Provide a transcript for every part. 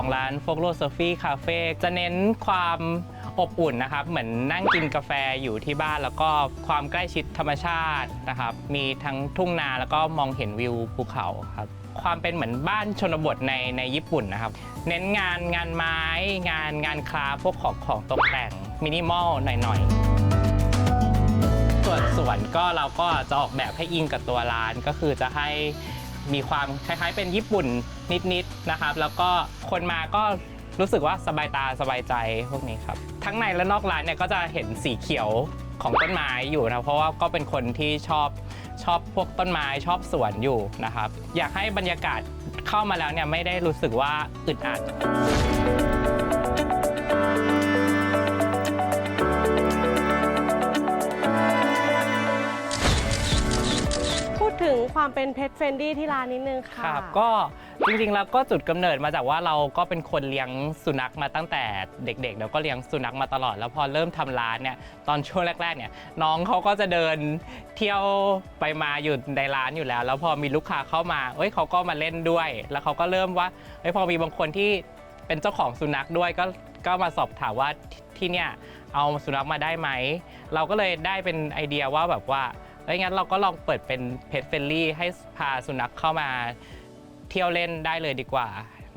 ของร้านโฟกโ s เซฟี่คาเฟ่จะเน้นความอบอุ่นนะครับ เหมือนนั่งกินกาแฟอยู่ที่บ้านแล้วก็ความใกล้ชิดธรรมชาตินะครับ มีทั้งทุ่งนาแล้วก็มองเห็นวิวภูเขาครับ ความเป็นเหมือนบ้านชนบทในในญี่ปุ่นนะครับ เน้นงานงานไม้ งานงานคราฟพวกของของตกแต่งมินิมอลหน่อยๆ ส่วนสวนก็เราก็จะออกแบบให้อิงกับตัวร้านก็คือจะให้ มีความคล้ายๆเป็นญี่ปุ่นนิดๆนะครับ แล้วก็คนมาก็รู้สึกว่าสบายตาสบายใจพวกนี้ครับ ทั้งในและนอกร้านเนี่ยก็จะเห็นสีเขียวของต้นไม้อยู่นะเพราะว่าก็เป็นคนที่ชอบชอบพวกต้นไม้ชอบสวนอยู่นะครับ อยากให้บรรยากาศเข้ามาแล้วเนี่ยไม่ได้รู้สึกว่าอึดอัด ถึงความเป็นเพ t เฟรนดี้ที่ร้านนิดนึงค่ะ ครับก็จริงๆแล้วก็จุดกำเนิดมาจากว่าเราก็เป็นคนเลี้ยงสุนัขมาตั้งแต่เด็กๆแล้วก็เลี้ยงสุนัขมาตลอด แล้วพอเริ่มทำร้านเนี่ยตอนช่วงแรกๆเนี่ยน้องเขาก็จะเดินเที่ยวไปมาอยู่ในร้านอยู่แล้ว แล้วพอมีลูกค้าเข้ามาเอ้ยเขาก็มาเล่นด้วย แล้วเขาก็เริ่มว่าเอ้ยพอมีบางคนที่เป็นเจ้าของสุนัขด้วยก็ก็มาสอบถามว่าที่ที่เนี่ยเอาสุนัขมาได้ไหมเราก็เลยได้เป็นไอเดียว่าแบบว่า เอ้ยงั้นเราก็ลองเปิดเป็นเพ t เฟ n ลี่ให้พาสุนัขเข้ามาเที่ยวเล่นได้เลยดีกว่า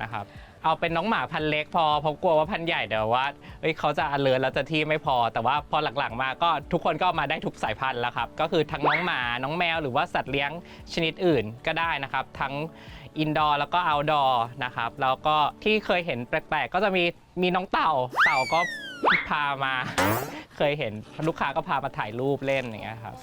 นะครับเอาเป็นน้องหมาพันเล็กพอเพราะกลัวว่าพันใหญ่เดี๋ยวว่าเอ้ยเขาจะอเลินแล้วจะที่ไม่พอ แต่ว่าพอหลังๆมาก็ทุกคนก็มาได้ทุกสายพันธุ์แล้วครับ ก็คือทั้งน้องหมา น้องแมวหรือว่าสัตว์เลี้ยงชนิดอื่นก็ได้นะครับ ทั้งอินดอร์แล้วก็เอาดอร์นะครับ แล้วก็ที่เคยเห็นแปลกๆ ก็จะมีมีน้องเต่า เต่าก็พามา เคยเห็นลูกค้าก็พามาถ่ายรูปเล่นอย่างเงี้ยครับ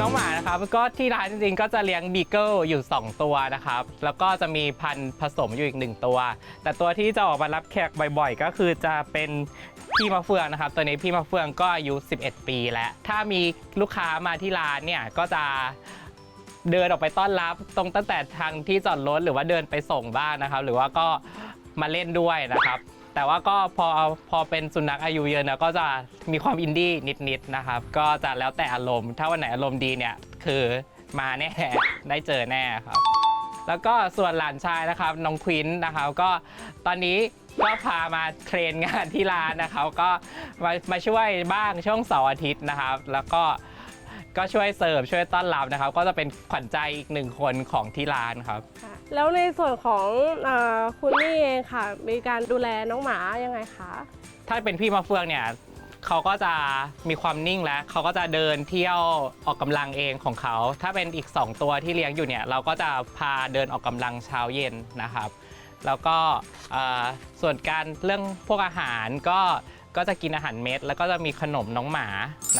น้องหมานะครับก็ที่ร้านจริงๆ ก็จะเลี้ยงบีเกิลอยู่ 2 ตัวนะครับ แล้วก็จะมีพันธุ์ผสมอยู่อีก 1 ตัว แต่ตัวที่จะออกมารับแขกบ่อยๆ ก็คือจะเป็นพี่มะเฟืองนะครับ ตัวนี้พี่มะเฟืองก็อายุ 11 ปีแล้ว ถ้ามีลูกค้ามาที่ร้านเนี่ยก็จะเดินออกไปต้อนรับตรงตั้งแต่ทางที่จอดรถหรือว่าเดินไปส่งบ้านนะครับ หรือว่าก็มาเล่นด้วยนะครับ แต่ว่าก็พอพอเป็นสุนัขอายุเยอะนะก็จะมีความอินดี้นิดๆนะครับ ก็จะแล้วแต่อารมณ์ ถ้าวันไหนอารมณ์ดีเนี่ยคือมาแน่ได้เจอแน่ครับ แล้วก็ส่วนหลานชายนะครับน้องควินนะครับก็ตอนนี้ก็พามาเทรนงานที่ร้านนะครับ ก็มามาช่วยบ้างช่วงเสาร์อาทิตย์นะครับ แล้วก็ ก็ช่วยเสิร์ฟช่วยต้อนรับนะครับ ก็จะเป็นขวัญใจอีกหนึ่งคนของที่ร้านครับ ค่ะแล้วในส่วนของเออคุณนี่เองค่ะ มีการดูแลน้องหมายังไงคะ ถ้าเป็นพี่มะเฟืองเนี่ยเขาก็จะมีความนิ่งแล้วเขาก็จะเดินเที่ยวออกกำลังเองของเขา ถ้าเป็นอีก 2 ตัวที่เลี้ยงอยู่เนี่ย เราก็จะพาเดินออกกำลังเช้าเย็นนะครับ แล้วก็เอ่อส่วนการเรื่องพวกอาหารก็ ก็จะกินอาหารเม็ด แล้วก็จะมีขนมน้องหมา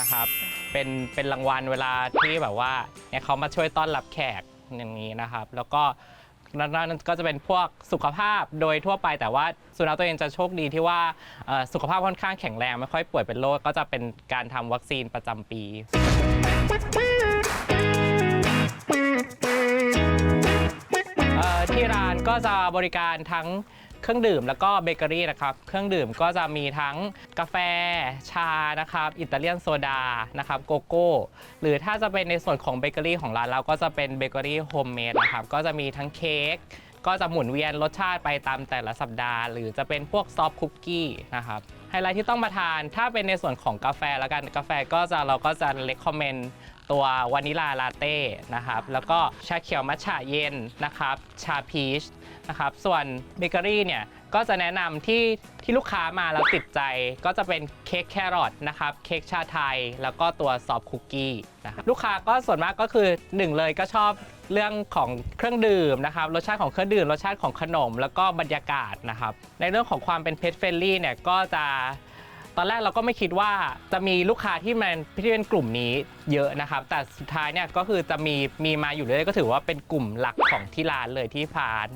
นะครับ เป็นเป็นรางวัลเวลาที่แบบว่าเนี่ยเขามาช่วยต้อนรับแขกอย่างนี้นะครับ แล้วก็นั่นก็จะเป็นพวกสุขภาพโดยทั่วไปแต่ว่าสุนัขตัวเองจะโชคดีที่ว่าสุขภาพค่อนข้างแข็งแรงไม่ค่อยป่วยเป็นโรคก็จะเป็นการทำวัคซีนประจำปีเอ่อที่ร้านก็จะบริการทั้ง เครื่องดื่มแล้วก็เบเกอรี่นะครับ เครื่องดื่มก็จะมีทั้งกาแฟชานะครับ อิตาเลียนโซดานะครับโกโก้ หรือถ้าจะเป็นในส่วนของเบเกอรี่ของร้านเราก็จะเป็นเบเกอรี่โฮมเมดนะครับ ก็จะมีทั้งเค้กก็จะหมุนเวียนรสชาติไปตามแต่ละสัปดาห์ หรือจะเป็นพวกซอฟคุกกี้นะครับไฮไลท์ที่ต้องมาทานถ้าเป็นในส่วนของกาแฟแล้วกันกาแฟก็จะเราก็จะเล c คอมเมนตัววานิลาลาเต้นะครับ แล้วก็ชาเขียวมัทฉะเย็นนะครับ ชาพีช นะครับ ส่วนเบเกอรี่เนี่ยก็จะแนะนำที่ที่ลูกค้ามาแล้วติดใจก็จะเป็นเค้กแครอทนะครับ เค้กชาไทย แล้วก็ตัวซอฟคุกกี้นะครับลูกค้าก็ส่วนมากก็คือหนึ่งเลยก็ชอบเรื่องของเครื่องดื่มนะครับ รสชาติของเครื่องดื่ม รสชาติของขนม แล้วก็บรรยากาศนะครับ ในเรื่องของความเป็นเพ t เฟ n ลี่เนี่ยก็จะตอนแรกเราก็ไม่คิดว่าจะมีลูกค้าที่มันที่เป็นกลุ่มนี้เยอะนะครับ แต่สุดท้ายเนี่ยก็คือจะมีมีมาอยู่เรื่อยก็ถือว่าเป็นกลุ่มหลักของที่ร้านเลยที่พาน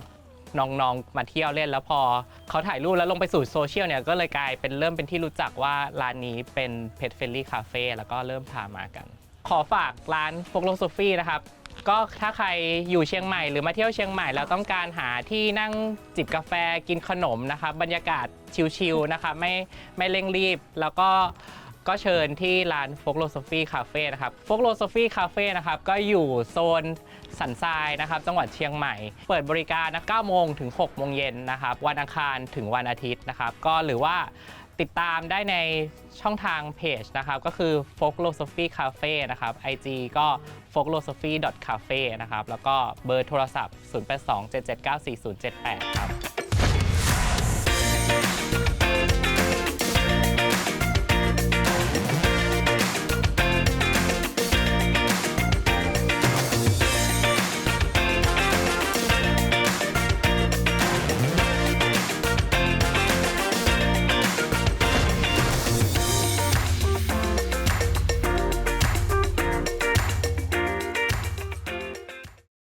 น้องๆ มาเที่ยวเล่นแล้วพอเขาถ่ายรูปแล้วลงไปสู่โซเชียลเนี่ยก็เลยกลายเป็นเริ่มเป็นที่รู้จักว่าร้านนี้เป็นเพ t เฟ n ลี่คาเฟ่แล้วก็เริ่มพามากัน ขอฝากร้านโฟกโลโซฟีนะครับก็ถ้าใครอยู่เชียงใหม่หรือมาเที่ยวเชียงใหม่แล้วต้องการหาที่นั่งจิบกาแฟกินขนมนะครับบรรยากาศชิลๆนะครับไม่ไม่เร่งรีบแล้วก็ ก็เชิญที่ร้าน f o k l o s o p h y Cafe นะครับ f o k l o s o p h y Cafe นะครับก็อยู่โซนสันทรายนะครับจังหวัดเชียงใหม่ เปิดบริการนะ9โมงถึง 6 โมงเย็นนะครับวันอังคารถึงวันอาทิตย์นะครับก็หรือว่าติดตามได้ในช่องทางเพจนะครับก็คือ f o k l o s o p h y Cafe นะครับ IG ก็ f o k l o s o p h y cafe นะครับแล้วก็เบอร์โทรศัพท์ 0827794078 ครับ